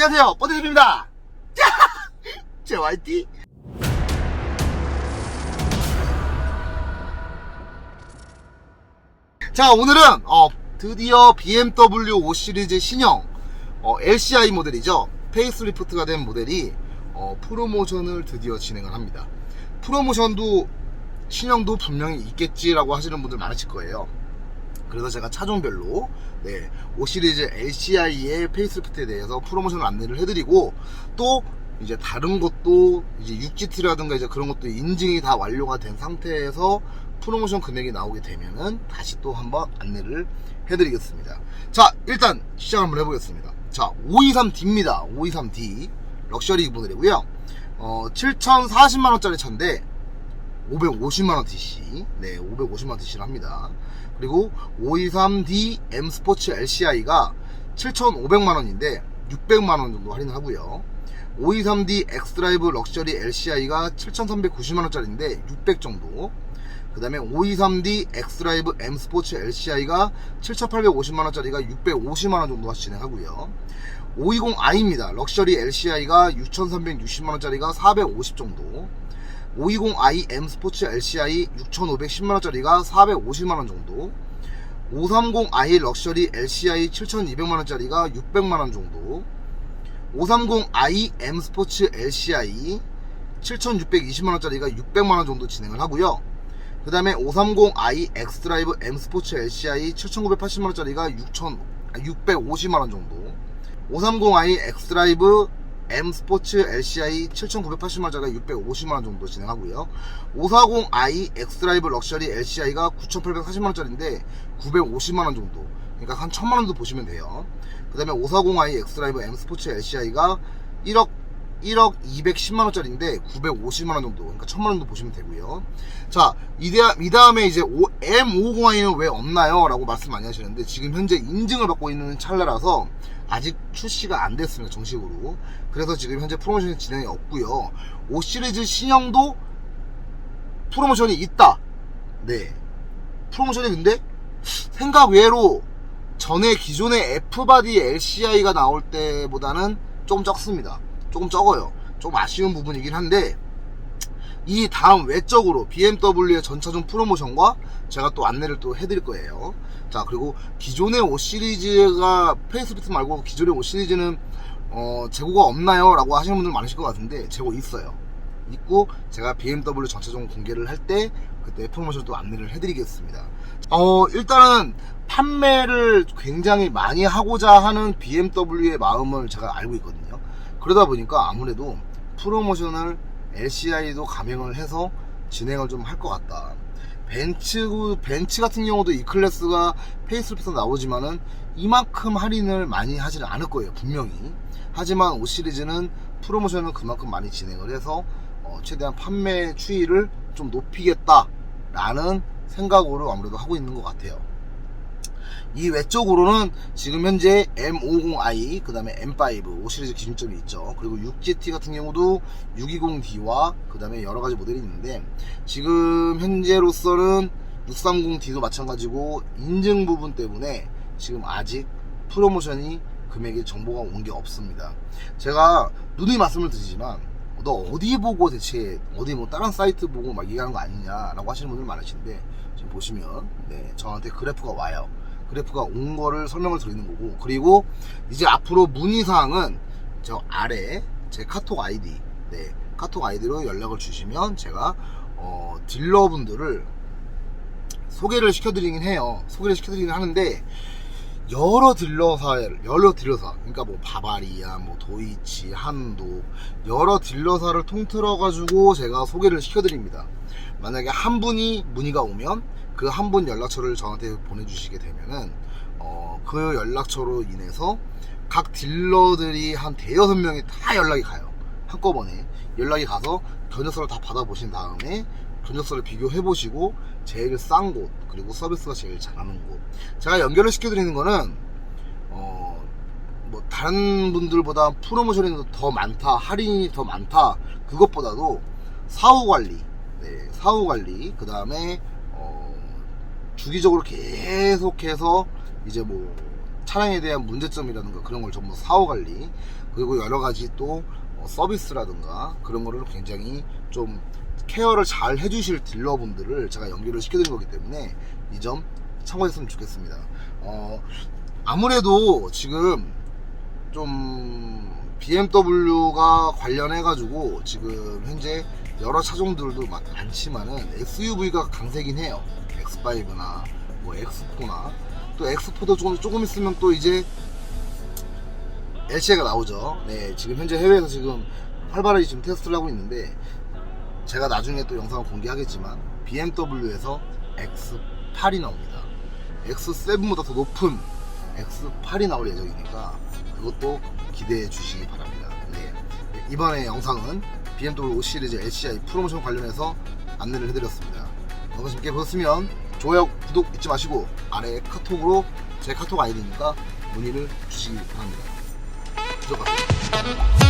안녕하세요, 뽀드집입니다. JYT. 자, 오늘은 어, 드디어 BMW 5 시리즈 신형 어, LCI 모델이죠. 페이스리프트가 된 모델이 어, 프로모션을 드디어 진행을 합니다. 프로모션도 신형도 분명히 있겠지라고 하시는 분들 많으실 거예요. 그래서 제가 차종별로 네, 5 시리즈 LCI의 페이스리프트에 대해서 프로모션을 안내를 해드리고 또 이제 다른 것도 이제 6GT라든가 이제 그런 것도 인증이 다 완료가 된 상태에서 프로모션 금액이 나오게 되면은 다시 또 한번 안내를 해드리겠습니다. 자, 일단 시작 한번 해보겠습니다. 자, 523D입니다. 523D 럭셔리 모델이고요. 어, 7,040만원짜리 차인데 550만원 DC. 네, 550만원 DC를 합니다. 그리고 523D M 스포츠 LCI가 7,500만원인데 600만원 정도 할인을 하고요. 523D 엑스드라이브 럭셔리 LCI가 7,390만원짜리인데 600 정도. 그 다음에 523D 엑스드라이브 M 스포츠 LCI가 7,850만원짜리가 650만원 정도 진행하고요. 520i입니다. 럭셔리 LCI가 6,360만원짜리가 450 정도. 520i M 스포츠 LCI 6,510만원짜리가 450만원 정도. 530i 럭셔리 LCI 7,200만원짜리가 600만원 정도. 530i M 스포츠 LCI 7,620만원짜리가 600만원 정도 진행을 하고요. 그 다음에 530i X 드라이브 M 스포츠 LCI 7,980만원짜리가 6,000, 650만원 정도. 530i X 드라이브 M 스포츠 LCI 7,980만원짜리가 650만원 정도 진행하고요. 540i X 드라이브 럭셔리 LCI가 9,840만원짜리인데 950만원 정도. 그러니까 한 1,000만원 정도 보시면 돼요. 그 다음에 540i X 드라이브 M 스포츠 LCI가 1억 1억 210만원짜리인데 950만원 정도 그러니까 1000만원 정도 보시면 되고요. 자 이 다음에 이제 M550i는 왜 없나요? 라고 말씀 많이 하시는데 지금 현재 인증을 받고 있는 찰나라서 아직 출시가 안 됐습니다 정식으로. 그래서 지금 현재 프로모션이 진행이 없고요. 5 시리즈 신형도 프로모션이 있다. 네. 프로모션이 근데 생각 외로 전에 기존의 F바디 LCI가 나올 때보다는 좀 적습니다 조금 적어요. 좀 아쉬운 부분이긴 한데 이 다음 외적으로 BMW의 전차종 프로모션과 제가 또 안내를 또 해드릴 거예요. 자 그리고 기존의 5 시리즈가 페이스리프트 말고 기존의 5 시리즈는 어, 재고가 없나요? 라고 하시는 분들 많으실 것 같은데 재고 있어요. 있고 제가 BMW 전차종 공개를 할 때 그때 프로모션 또 안내를 해드리겠습니다. 어 일단은 판매를 굉장히 많이 하고자 하는 BMW의 마음을 제가 알고 있거든요. 그러다 보니까 아무래도 프로모션을 LCI도 감행을 해서 진행을 좀 할 것 같다. 벤츠, 벤츠 같은 경우도 이 클래스가 페이스리프트 나오지만은 이만큼 할인을 많이 하지는 않을 거예요, 분명히. 하지만 5 시리즈는 프로모션을 그만큼 많이 진행을 해서 어, 최대한 판매 추이를 좀 높이겠다라는 생각으로 아무래도 하고 있는 것 같아요. 이 외적으로는 지금 현재 M50i 그 다음에 M5 5 시리즈 기준점이 있죠. 그리고 6GT 같은 경우도 620D와 그 다음에 여러가지 모델이 있는데 지금 현재로서는 630D도 마찬가지고 인증 부분 때문에 지금 아직 프로모션이 금액의 정보가 온 게 없습니다. 제가 누누이 말씀을 드리지만 너 어디 보고 대체 어디 뭐 다른 사이트 보고 막 얘기하는 거 아니냐 라고 하시는 분들 많으신데 지금 보시면 네 저한테 그래프가 와요 그래프가 온 거를 설명을 드리는 거고. 그리고 이제 앞으로 문의사항은 저 아래 제 카톡 아이디 네 카톡 아이디로 연락을 주시면 제가 어, 딜러분들을 소개를 시켜드리긴 해요. 소개를 시켜드리긴 하는데 여러 딜러사 여러 딜러사 그러니까 뭐 바바리아 뭐 도이치 한도 여러 딜러사를 통틀어 가지고 제가 소개를 시켜드립니다. 만약에 한 분이 문의가 오면 그 한 분 연락처를 저한테 보내주시게 되면은 어, 그 연락처로 인해서 각 딜러들이 한 대여섯 명이 다 연락이 가요. 한꺼번에. 연락이 가서 견적서를 다 받아보신 다음에 견적서를 비교해 보시고 제일 싼 곳 그리고 서비스가 제일 잘하는 곳. 제가 연결을 시켜드리는 거는 어, 뭐 다른 분들보다 프로모션이 더 많다 할인이 더 많다 그것보다도 사후 관리. 네, 사후 관리. 그 다음에 어, 주기적으로 계속해서 이제 뭐 차량에 대한 문제점이라든가 그런 걸 전부 사후 관리 그리고 여러 가지 또 어, 서비스라든가 그런 거를 굉장히 좀 케어를 잘 해주실 딜러분들을 제가 연결을 시켜드린 거기 때문에 이 점 참고했으면 좋겠습니다. 어, 아무래도 지금 좀 BMW가 관련해가지고 지금 현재 여러 차종들도 많- 많지만은 SUV가 강세긴 해요. X5나 뭐 X4나 또 X4도 조금, 조금 있으면 또 이제 LC가 나오죠. 네, 지금 현재 해외에서 지금 활발하게 지금 테스트를 하고 있는데 제가 나중에 또 영상을 공개하겠지만 BMW에서 X8이 나옵니다. X7보다 더 높은 X8이 나올 예정이니까 그것도 기대해 주시기 바랍니다. 네. 이번에 영상은 BMW 5 시리즈 LCI 프로모션 관련해서 안내를 해드렸습니다. 영상 재밌게 보셨으면 좋아요, 구독 잊지 마시고 아래 카톡으로 제 카톡 아이디니까 문의를 주시기 바랍니다. 들어가세요.